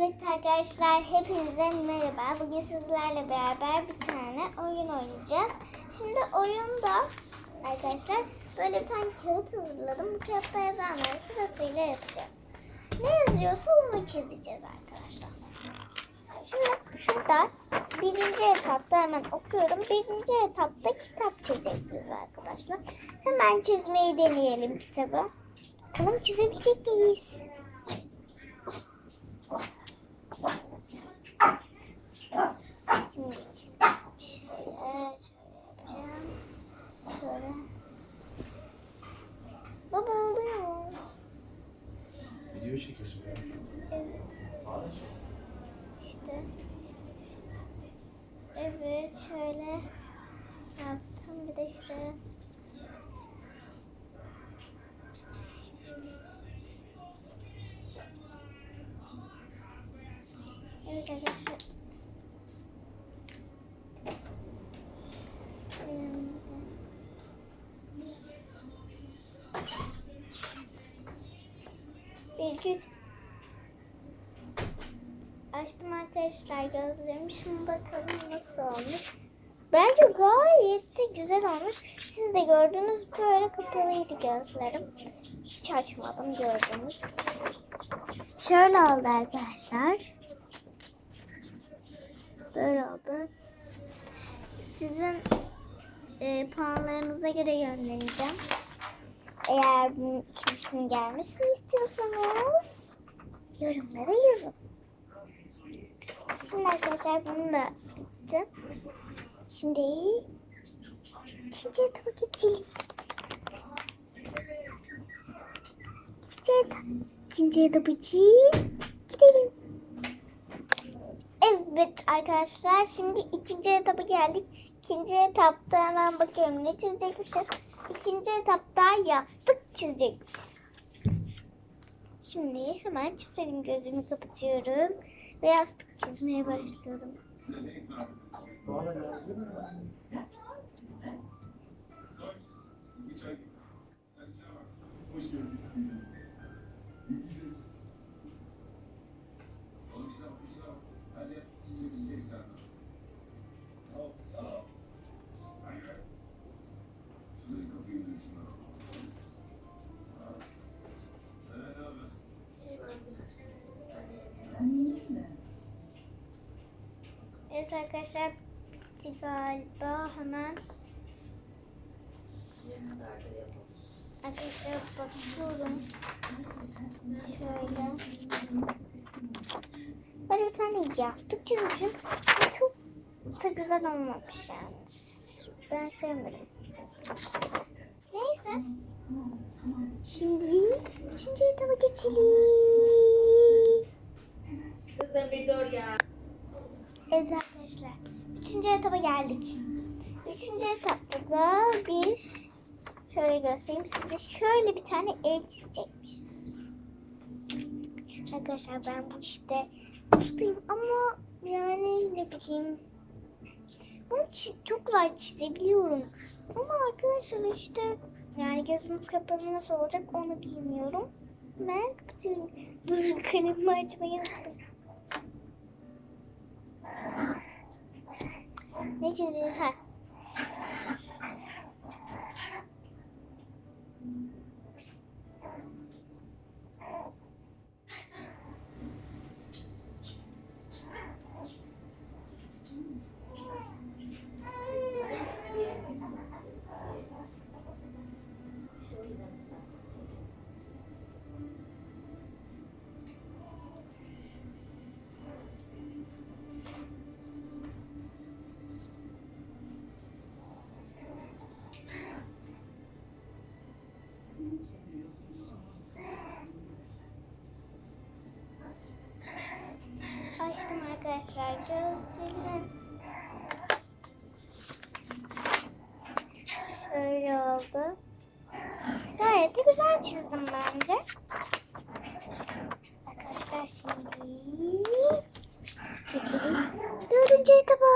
Evet arkadaşlar hepinize merhaba. Bugün sizlerle beraber bir tane oyun oynayacağız. Şimdi oyunda arkadaşlar böyle bir tane kağıt hazırladım. Bu kağıtta yazanları sırasıyla yapacağız. Ne yazıyorsa onu çizeceğiz arkadaşlar. Şimdi şurada birinci etapta hemen okuyorum. Birinci etapta kitap çizeceğiz arkadaşlar. Hemen çizmeyi deneyelim kitabı. Bakalım çizebilecek miyiz? Şimdi şöyle, şöyle. Baba oluyor mu? Video çekiyorsun. Evet. İşte. Evet şöyle yaptım bir de şuraya. Arkadaşlar gözlerimi. Şimdi bakalım nasıl olmuş. Bence gayet de güzel olmuş. Siz de gördünüz böyle kapalıydı gözlerim. Hiç açmadım gördünüz. Şöyle oldu arkadaşlar. Böyle oldu. Sizin e, puanlarınıza göre yönleneceğim. Eğer bunun ikincisinin gelmesini istiyorsanız yorumlara yazın. Şimdi arkadaşlar bunu da bitti. Şimdi. İkinci etap. İkinci etap için gidelim. Evet arkadaşlar şimdi ikinci etaba geldik. İkinci etapta hemen bakıyorum ne çizecekmişiz. İkinci etapta yastık çizecekmişiz. Şimdi hemen çizelim gözümü kapatıyorum yastık çizmeye başlıyorum. Evet arkadaşlar bitti galiba hemen. Arkadaşlar bakıyorum. Şöyle. Böyle bir tane yastık çizmişim. Çok da güzel olmamış yani. Ben sevmedim. Neyse. Şimdi üçüncü etaba geçelim. Kızım bir dur ya. Evet arkadaşlar. Üçüncü etaba geldik. Üçüncü etapta da bir şöyle göstereyim size. Şöyle bir tane ev çizecekmişiz. Arkadaşlar ben bu işte ustayım ama yani ne bileyim. Bunu çok güzel çizebiliyorum. Ama arkadaşlar işte yani gözümüz kapalı nasıl olacak onu bilmiyorum. Ben kapatıyorum. Dur kalemimi açmayı unuttum. Ne çiziyor? Ha. Açtım arkadaşlar gözlerimi. Şöyle oldu. Gayet de güzel çizdim bence. Arkadaşlar şimdi geçelim. Dördüncü etaba.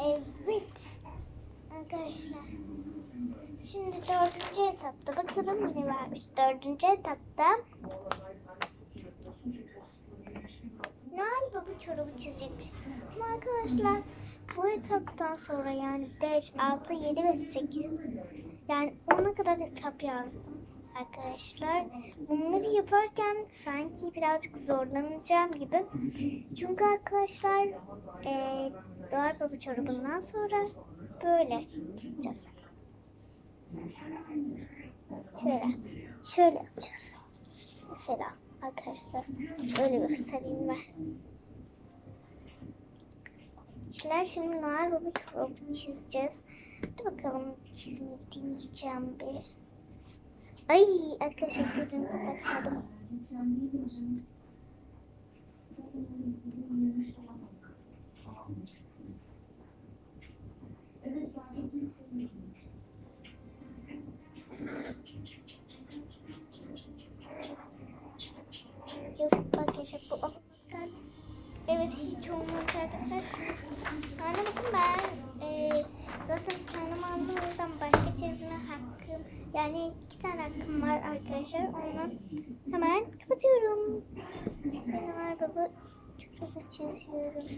Evet. Arkadaşlar Şimdi dördüncü etapta bakalım ne varmış. Dördüncü etapta Noel Baba çorabı çizecekmiş. Ama arkadaşlar bu etaptan sonra yani 5, 6, 7 ve 8 yani 10'a kadar etap yazdım arkadaşlar. Bunları yaparken sanki birazcık zorlanacağım gibi. Çünkü arkadaşlar eee Noel Baba çorabından sonra böyle tutacağız. Şöyle, şöyle yapacağız. Mesela arkadaşlar öyle göstereyim ben. Şimdi şimdi Noel Baba çorabı çizeceğiz. Dur bakalım çizmeyi deneyeceğim bir. Ay arkadaşlar gözümü kapatmadım. Yok arkadaşlar bu olmaktan Evet hiç olmamış arkadaşlar. Yani bakın ben e, zaten kendim aldım o yüzden başka çizme hakkım yani iki tane hakkım var arkadaşlar. Onu hemen kapatıyorum. Ben baba çok çiziyorum.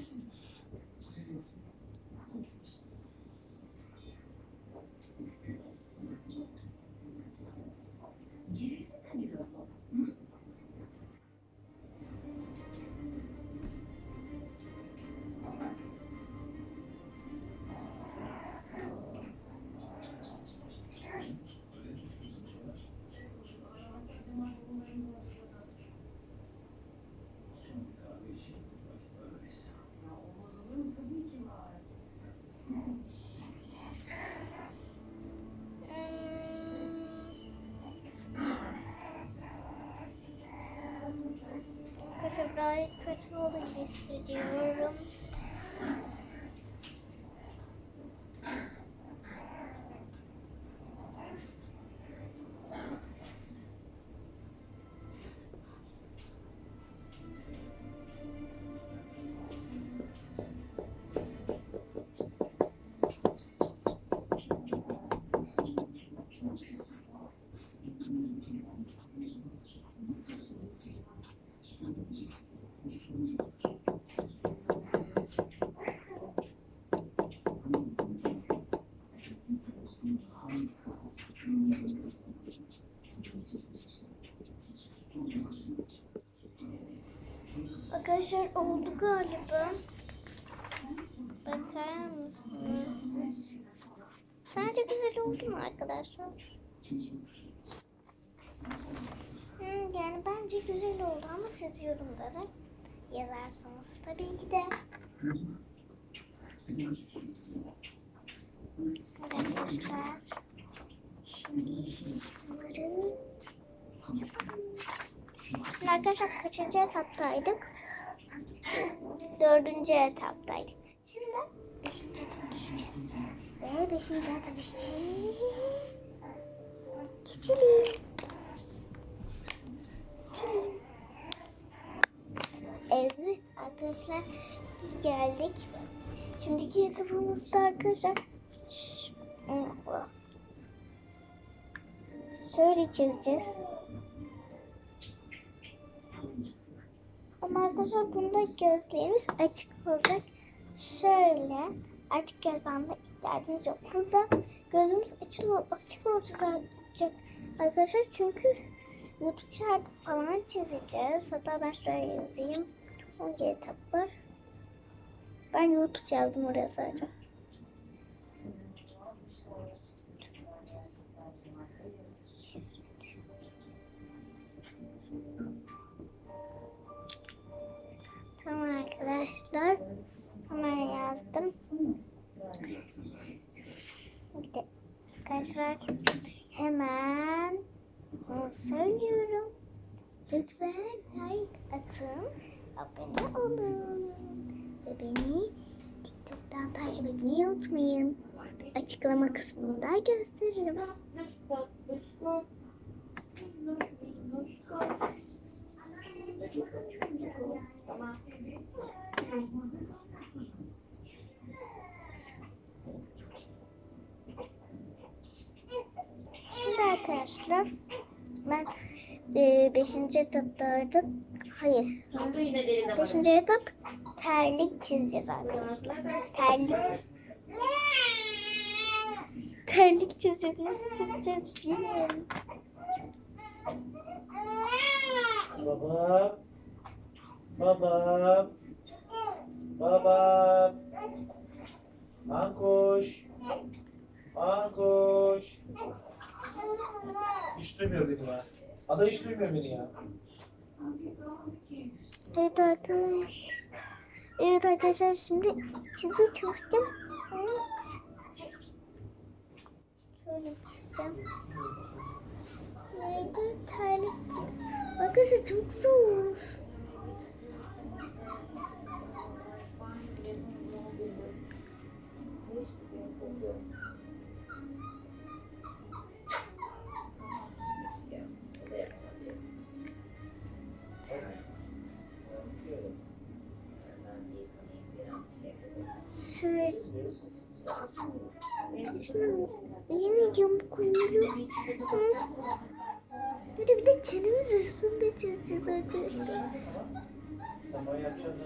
Birazcık kötü oldu gibi Arkadaşlar oldu galiba. Bakar mısınız? Sence güzel oldu mu arkadaşlar? Hmm, yani bence güzel oldu ama siz yorumlara yazarsınız tabii ki de. Arkadaşlar şimdi bunları Şimdi arkadaşlar kaçıncı etaptaydık? Dördüncü etaptaydık. Şimdi geçeceğiz. Ve beşinci etap işte. Geçelim. Evet arkadaşlar geldik. Şimdiki etapımızda arkadaşlar şöyle çizeceğiz. Ama arkadaşlar bunda gözlerimiz açık olacak. Şöyle artık göz bandına ihtiyacımız yok. Burada gözümüz açık, açık olacak arkadaşlar çünkü YouTube şarkı falan çizeceğiz. Hatta ben şuraya yazayım. 17 etap var. Ben YouTube yazdım oraya sadece. Arkadaşlar. Hemen yazdım. Arkadaşlar hemen onu söylüyorum. Lütfen like atın, abone olun ve beni TikTok'tan takip etmeyi unutmayın. Açıklama kısmında gösteririm. Arkadaşlar. Ben e, beşinci etaptaydık. Hayır. Beşinci etap terlik çizeceğiz arkadaşlar. Terlik. Terlik çizeceğiz. Nasıl çizeceğiz bilmiyorum. Babam. Babam. Babam. Ankuş. Ankuş. Hiç duymuyor beni ya. Ada hiç duymuyor beni ya. Evet arkadaşlar. Evet arkadaşlar şimdi çizmeye çalışacağım. Şöyle çizeceğim. Nerede terlik? Arkadaşlar çok zor. Şimdi yine yamuk. Bir de bir de çenemiz üstünde çizeceğiz arkadaşlar. Sen bana yapacaksın.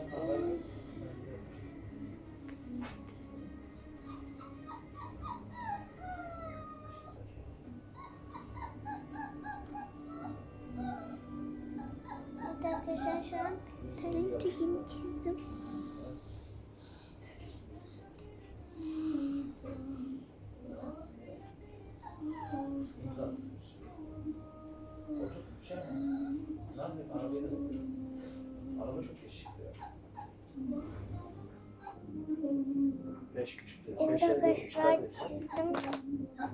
arkadaşlar çizdim.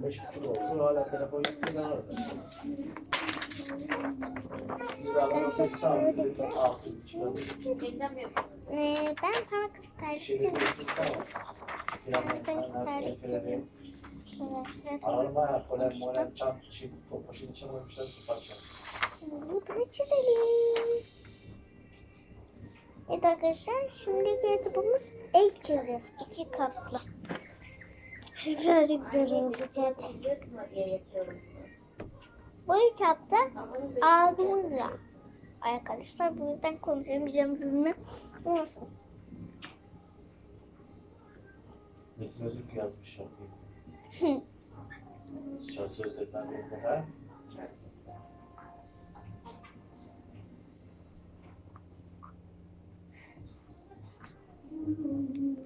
Beş buçuk oldu. Hala telefon yüklü var. Ben şöyle ee, ben parmak ister çizim. Parmak ister çizim. Arma, polen, molen, çam. Bunu çizelim. Evet arkadaşlar şimdi kitabımız el çözeceğiz. iki katlı. Birazcık zor olacak. Bu kitapta ağzımızla arkadaşlar bu yüzden konuşamayacağım sizinle olsun. Metin yazmış şarkıyı. Şarkı özetlendiğinde ha? Mm-hmm.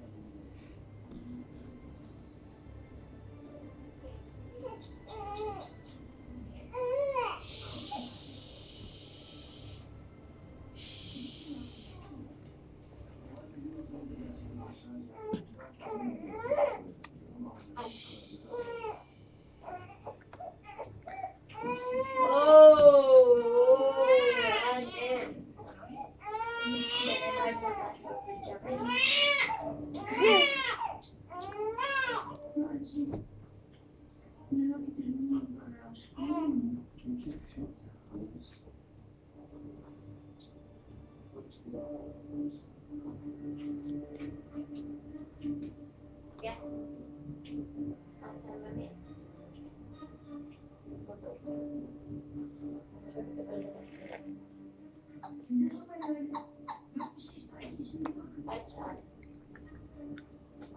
için böyle öyle.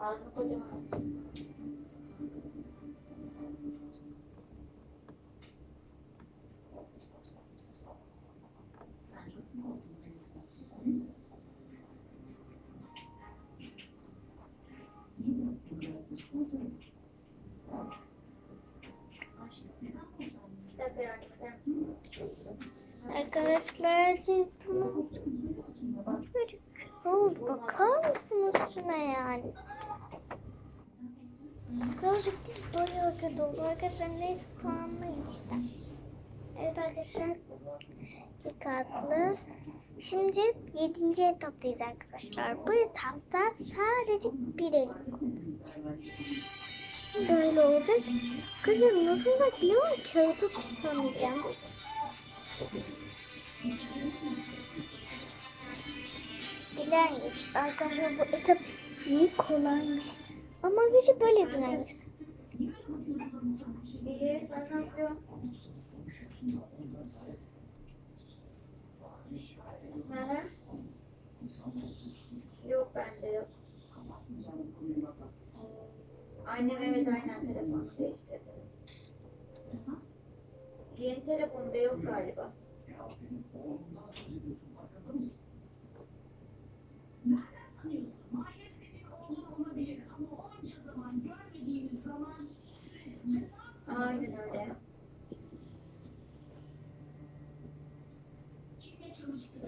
Ağzını kocaman açın. Arkadaşlar siz bunu böyle oldu. Bakar mısınız şuna yani? Birazcık böyle kötü oldu. Arkadaşlar neyse tamamlayın işte. Evet arkadaşlar. Dikkatli. Şimdi 7. etaptayız arkadaşlar. Bu etapta sadece bir el. Böyle olacak. Kızım nasıl olacak biliyor musun? Kağıdı tutamayacağım. Bilermiş. Arkadaşlar bu etap iyi kolaymış. Ama gücü böyle hı. Yok bende yok. Annem evet aynen telefonu değiştirdi. Yeni telefonda yok galiba. Aynen öyle.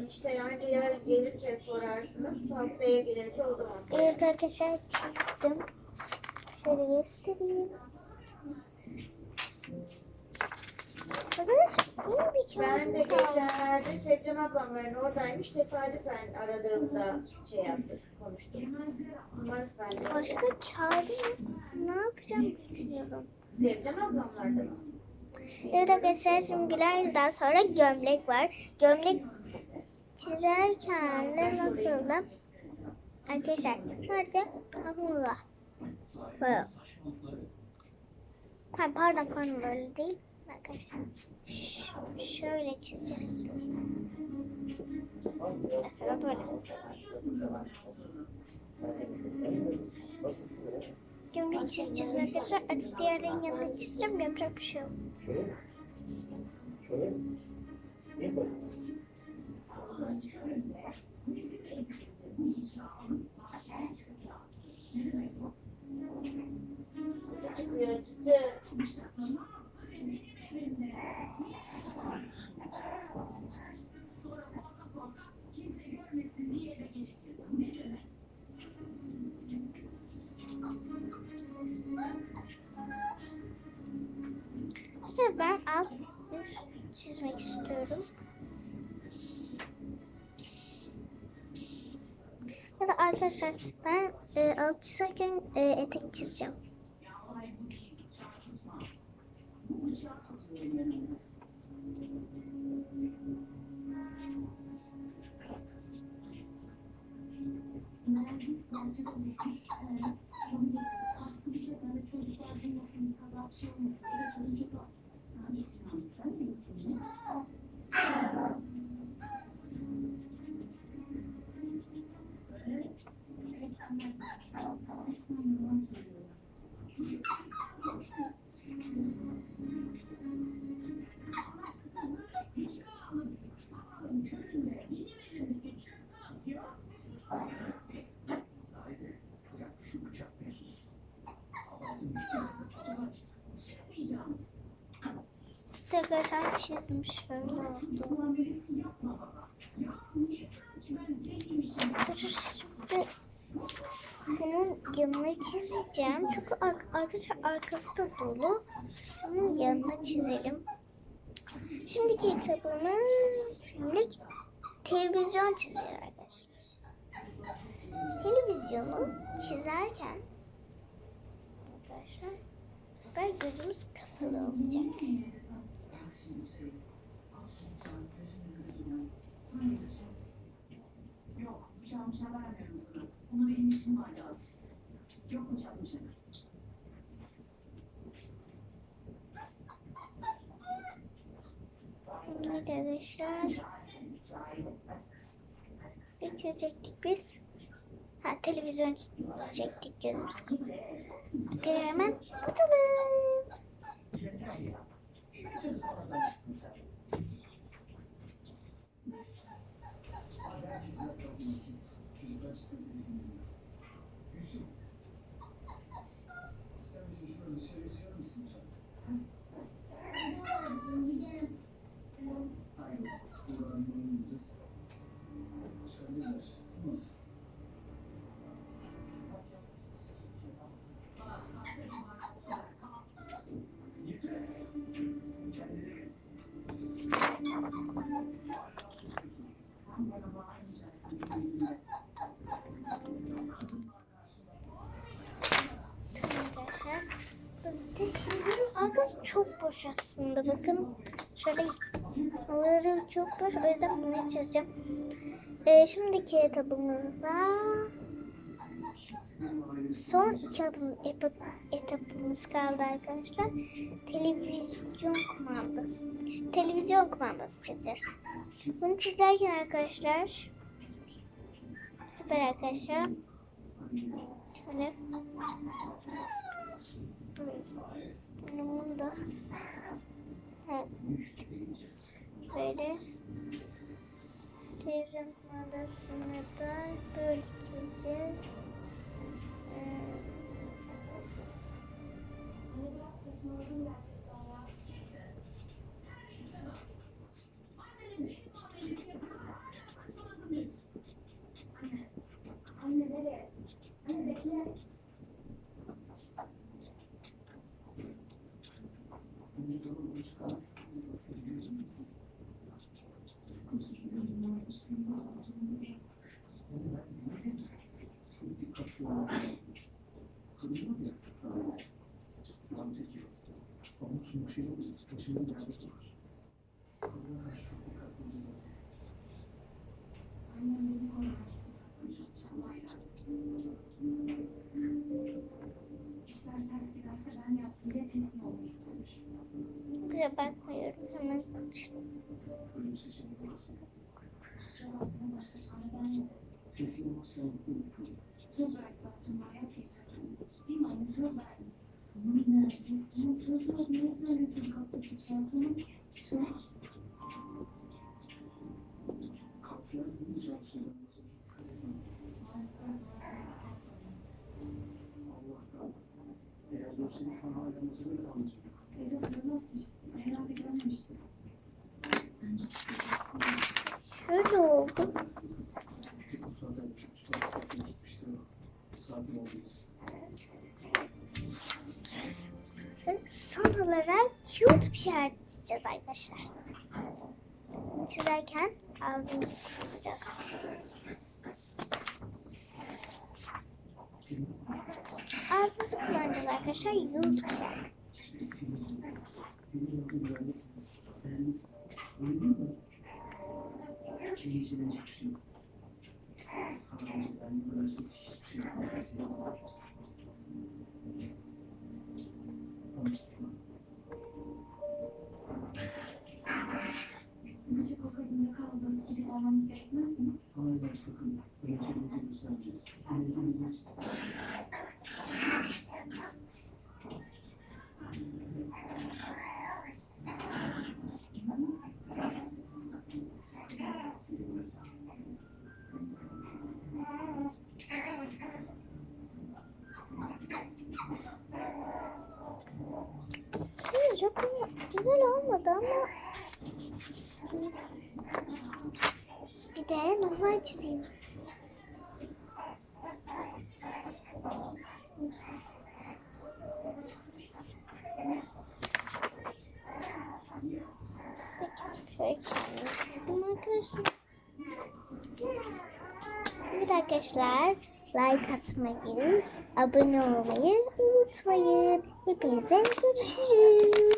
İşte yani yer gelirse sorarsınız, haftaya gelirse o zaman. Evet arkadaşlar çizdim. Şöyle göstereyim. Arkadaşlar son bir Ben de geçenlerde Sevcan ablamların oradaymış, tesadüfen aradığımda şey yaptık, konuştuk. Umarız ben de. Başka kağıdı yok. Ne yapacağım bilmiyorum. Sevcan ablamlarda mı? Evet arkadaşlar şimdi güler yüzden sonra gömlek var. Gömlek çizerken de nasıldı? Arkadaşlar sadece hamurla. Böyle. Ha, pardon pardon böyle değil. Arkadaşlar ş- şöyle çizeceğiz. Mesela böyle. Gömlek çizeceğiz arkadaşlar. Artık diğerlerinin yanına çizeceğim. Yapacak bir şey yok. Şöyle. İyi arkadaşlar ben e, alt çizerken e, etek çizeceğim. Nergis gerçek bir şey şey olmasın diye çocuk attı. Ha, çok inandı. Sen ne yapmayacağım. Arkadaşlar çizdim şöyle oldu. Çocukluğun birisi yapma baba. Ya niye sanki ben deliymişim? Şimdi bunun yanına çizeceğim. Çünkü ar- arkadaşlar arkası da dolu. Bunun yanına çizelim. Şimdiki kitabımız şimdilik televizyon çiziyor arkadaşlar. Televizyonu çizerken arkadaşlar bu sefer gözümüz kapalı olacak. Yok, bıçağı bıçağı vermiyorum sana. Ona benim işim var lazım. Yok bıçak bıçak. Arkadaşlar ne çizecektik biz? Ha televizyon gözümüz kapalı. Hadi hemen bakalım. Yeter ya. Bir kez oradan çıktın sen. Habersiz nasıl yapıyorsun? Çocuklar istediğini bilmiyor. Yusuf. Sen bu çocukları dışarı çıkarır mısın lütfen? Burası çok boş aslında. Bakın şöyle buraları çok boş. O yüzden bunu çizeceğim. Ee, şimdiki etabımızda son iki adım etap, etapımız kaldı arkadaşlar. Televizyon kumandası. Televizyon kumandası çizeceğiz. Bunu çizerken arkadaşlar süper arkadaşlar. Şöyle. Bunu da. Böyle televizyon kumandasını da böyle çizeceğiz. Ee, Anne nereye? Anne bekle. Bunca zaman bunu çıkarmaz. Nasıl biliyor musunuz? Çok özür dilerim Mahmut. Seni de zor durumda bıraktık. Yani ben dinledim. Çok dikkatli olmak lazım. Kadın var ya, sana Lan peki, olmaz. Başımızı derde sokar. Kadına karşı çok dikkatli olacağız aslında. Annem beni koyar herkese saklayacak çalmayla. İşler ters giderse ben yaptım diye teslim olmak istiyormuş. Bize bakmıyorum hemen. Böyle bir seçenek olası. Kusura başka çare gelmedi. Teslim olmak mutluyum. Söz verdi zaten yapmayacaktım. Değil mi anne söz verdim. Tamam Nergis tamam söz verdim. Ne güzel götürdük attık hiç yapalım. Söz. Allah'tan. Eğer görseydim şu an hala masada kalmayacak. Teyze sana atmıştım. Herhalde görmemiştiniz. Ben gitmiştim. Şöyle oldu. Peki bu saatte uçmuşlar. Gitmiştir. Sakin olacağız. Son olarak cute bir şeyler çizeceğiz arkadaşlar. Çizerken ağzımızı kullanacağız. Ağzımızı kullanacağız arkadaşlar. Cute bir şey. Sadece ben güvensiz hiçbir şey yapmaz. Böcek o kadında kaldı. Gidip almanız gerekmez mi? Çizeyim. Arkadaşlar. Evet arkadaşlar like atmayı, abone olmayı unutmayın. Hepinize görüşürüz.